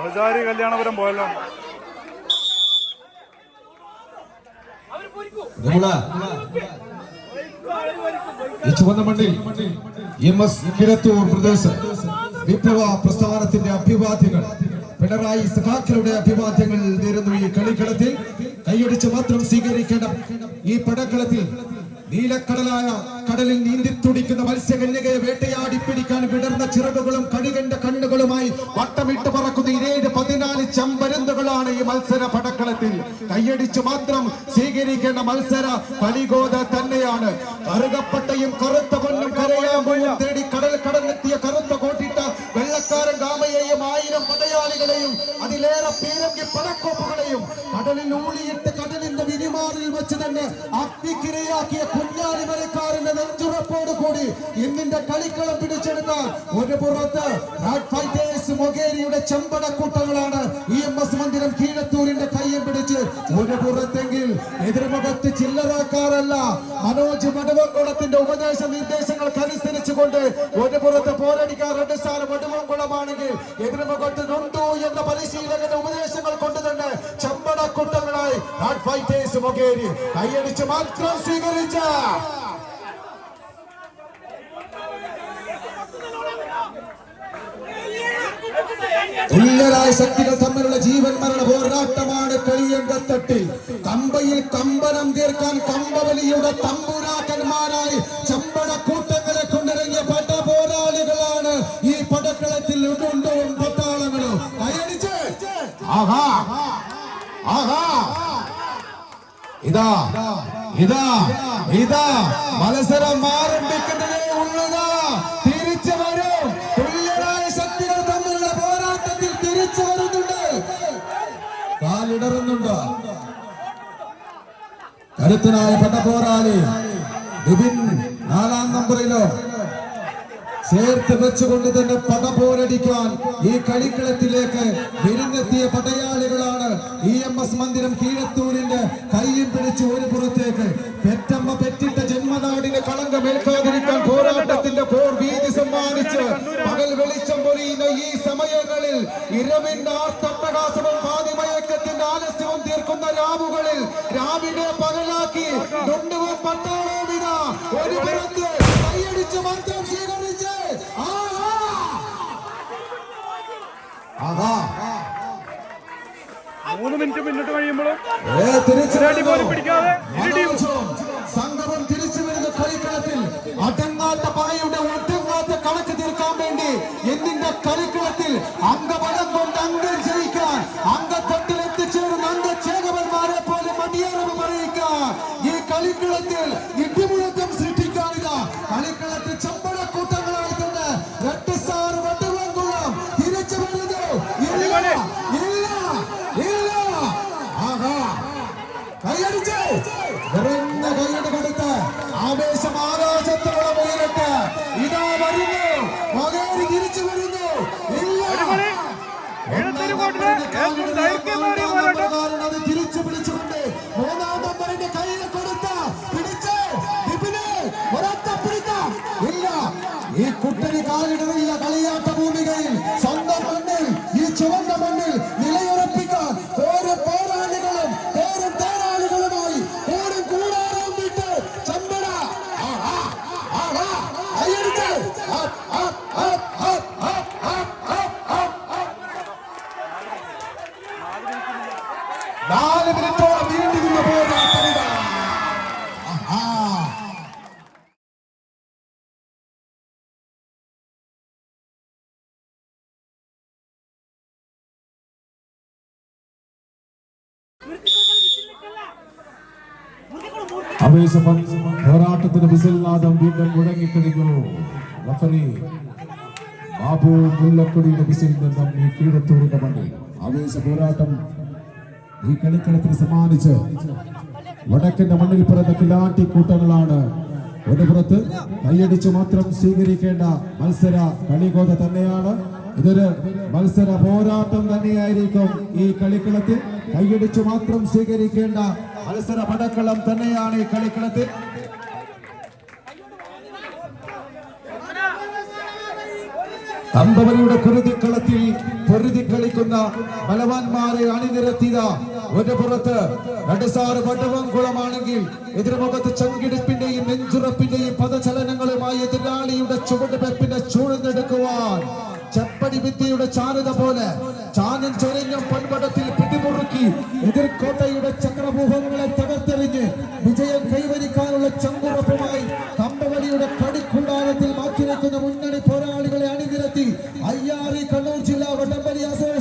സഹചാരി കല്യാണപുരം പോയല്ലോ. വിപ്ലവ പ്രസ്ഥാനത്തിന്റെ അഭിവാദ്യങ്ങൾ പിണറായി സഖാക്കളുടെ അഭിവാദ്യങ്ങൾ നേരുന്നു ഈ കളിക്കളത്തിൽ. കൈയടിച്ച് മാത്രം സ്വീകരിക്കണം ഈ പടക്കളത്തിൽ നീലക്കടലായ കടലിൽ നീന്തി തുടിക്കുന്ന മത്സ്യകന്യകയെ വേട്ടയാടി പിടിക്കാൻ വിടർന്ന ചിറകുകളും കഴുകന്റെ കണ്ണുകളുമായി വട്ടമിട്ട് പറക്കുന്ന ഇരേഴ് പതിനാല് ചമ്പരുന്തുകളാണ് ഈ മത്സര പടക്കളത്തിൽ. കൈയടിച്ച് മാത്രം സ്വീകരിക്കേണ്ട മത്സര പലികോത തന്നെയാണ്. കറുകപ്പട്ടയും കറുത്ത പൊന്നും കരയാമ്പും തേടി കടൽ കടന്നെത്തിയ കറുത്ത കോട്ടിട്ട വെള്ളക്കാരൻ ഗാമയെയും ആയിരം പടയാളികളെയും അതിലേറെ പീരങ്കി പടക്കോപ്പുകളെയും കടലിൽ ഊളിയിട്ട് കടലിന്റെ വിരിമാറിൽ വെച്ച് തന്നെ അഗ്നിക്കിരയാക്കിയ കുഞ്ഞാലി വരക്കാരന്റെ നെഞ്ചുറപ്പോട് കൂടി ഇന്നിന്റെ കളിക്കളം പിടിച്ചെടുത്ത ഒരു പുറത്ത് ഫൈറ്റേഴ്സ് മൊഗേരിയുടെ ചെമ്പടക്കൂട്ടങ്ങളാണ് ഇ എം എസ് മന്ദിരം കീഴത്തൂരിന്റെ കയ്യും പിടിച്ച് ഒരു പുറത്തെങ്കിൽ എതിർമുഖത്ത് ചില്ലറക്കാരല്ല മനോജ് മടവംകുളത്തിന്റെ ഉപദേശ നിർദ്ദേശങ്ങൾക്ക് അനുസരിച്ചുകൊണ്ട് ഒരു പുറത്ത് പോരടിക്കാർ രണ്ട് മടുവംകുളമാണെങ്കിൽ എതിർമുഖത്ത് നുണ്ടു എന്ന പരിശീലകന്റെ ഉപദേശങ്ങൾ കൊണ്ട് ഫൈറ്റേഴ്സ് മുഖേരി കൈയടിച്ച് മാത്രം സ്വീകരിച്ച. തുല്യരായ ശക്തികൾ തമ്മിലുള്ള ജീവൻ മരണ പോരാട്ടമാണ് കളിയങ്കത്തട്ടിൽ കമ്പയിൽ കമ്പനം തീർക്കാൻ കമ്പവലിയുടെ തമ്പുരാക്കന്മാരായി ചമ്പട കൂട്ടങ്ങളെ കൊണ്ടിറങ്ങിയ പട പോരാളികളാണ് ഈ പടക്കളത്തിൽ ഉണ്ടുണ്ടും പട്ടാളങ്ങളും. ആഹാ. ഇതാ ഇതാ ഇതാ മത്സരം ആരംഭിക്കുന്നതേ ഉള്ളതാ. തിരിച്ചു വരും. തുല്യരായ ശക്തികൾ തമ്മിലുള്ള പോരാട്ടത്തിൽ തിരിച്ചു വരുന്നുണ്ട്. കാലിടറുന്നുണ്ട്. കരുത്തനായ പടപോരാളി ബിബിൻ നാലാം നമ്പറിലോ ചേർത്ത് വെച്ചുകൊണ്ട് തന്നെ പട പോരടിക്കാൻ ഈ കളിക്കളത്തിലേക്ക് വിരുന്നെത്തിയ പടയാളികളാണ് ഇ എം എസ് മന്ദിരം കീഴത്തൂരിന്റെ കയ്യും പിടിച്ച് ഒരു പുറത്തേക്ക്. പെറ്റമ്മ പെറ്റിട്ട ജന്മനാടിന് കളങ്കമേൽക്കാതിരിക്കാൻ പോരാട്ടത്തിന്റെ പോർ വീതി സമ്മാനിച്ച് പകൽ വെളിച്ചം പൊലിയുന്ന ഈ സമയങ്ങളിൽ ഇരവിന്റെ ആർത്തപ്രകാശവും പാതിമയക്കത്തിന്റെ ആലസ്യവും തീർക്കുന്ന രാവുകളിൽ രാവിലെ മിനിറ്റ് മുന്നോട്ട് കഴിയുമ്പോഴും പോലും പിടിക്കാതെ സംഘവും തിരിച്ചു വരുന്ന കളിക്കളത്തിൽ അടങ്ങാത്ത പകയുടെ ഒട്ടങ്ങാത്ത കണക്ക് തീർക്കാൻ വേണ്ടി എന്നിന്റെ കളിക്കളത്തിൽ അംഗബലം കൊണ്ട് അംഗം ജയിക്കാൻ അംഗത്തൊട്ടിൽ എത്തിച്ചേർന്ന അംഗചേകവന്മാരെ പോലെ മടിയേറവ് പറയിക്കാൻ ഈ കളിക്കളത്തിൽ ഇടിമുഴക്കം സൃഷ്ടിക്കാനില്ല കളിക്കളത്തിൽ കൈയടിച്ച്. നിറഞ്ഞ കൈയടി കൊടുത്ത് ആവേശം ആകാശത്തോളം ഉയരട്ടെ. ഇതാ വരുന്നു. തിരിച്ചു വരുന്നു. അത് തിരിച്ചു പിടിച്ചുകൊണ്ട് മൂന്നാം നമ്പറിന്റെ കയ്യിൽ കൊടുത്ത പിടിച്ച് വിപിനെ ഒരൊറ്റ പിടിക്കാം. ഇല്ല. ഈ കുട്ടന് കാലിടറില്ല കളിയാട്ട ഭൂമികയിൽ. നാല് മിനിറ്റോളം നീണ്ടുനിന്ന പോരാട്ടം അപേക്ഷ പോരാട്ടത്തിന് വിസിൽനാഥം വീണ്ടും മുഴങ്ങിക്കഴിഞ്ഞു റഫറി. ബാബു മുല്ലക്കൊടിയുടെ വിസിൽ നിന്നും ഈ കീഴത്തൂരിന്റെ മണ്ണിൽ. ആവേശ പോരാട്ടം ഈ കളിക്കളത്തിന് സമ്മാനിച്ച് വടക്കിന്റെ മണ്ണിൽ പിറന്ന കിലാട്ടി കൂട്ടങ്ങളാണ്. ഒരു കൈയടിച്ച് മാത്രം സ്വീകരിക്കേണ്ട മത്സര കളികോത തന്നെയാണ്. ഇതൊരു മത്സര പോരാട്ടം തന്നെയായിരിക്കും ഈ കളിക്കളത്തിൽ. കൈയടിച്ച് മാത്രം സ്വീകരിക്കേണ്ട മത്സര പടക്കളം തന്നെയാണ് ഈ കളിക്കളത്തിൽ. കമ്പവലിയുടെ കുരുതിക്കളത്തിൽ പൊരുതി കളിക്കുന്ന ബലവാന്മാരെ അണിനിരത്തിയ ഒരു പുറത്ത് നടുസാറ് വടവംകുളമാണെങ്കിൽ എതിർമുഖത്ത് ചങ്കിടിപ്പിന്റെയും നെഞ്ചുറപ്പിന്റെയും പദചലനങ്ങളുമായി എതിരാളിയുടെ ചുവടുവെപ്പിനെ ചൂഴ്ന്നെടുക്കുവാൻ ചെപ്പടി വിദ്യയുടെ ചാരുത പോലെ ചാനൻ ചൊരഞ്ഞ പൺവടത്തിൽ പിടിമുറുക്കി എതിർക്കോട്ടയുടെ ചക്രമൂഹങ്ങളെ തകർത്തെറിഞ്ഞ് 안녕히 가세요.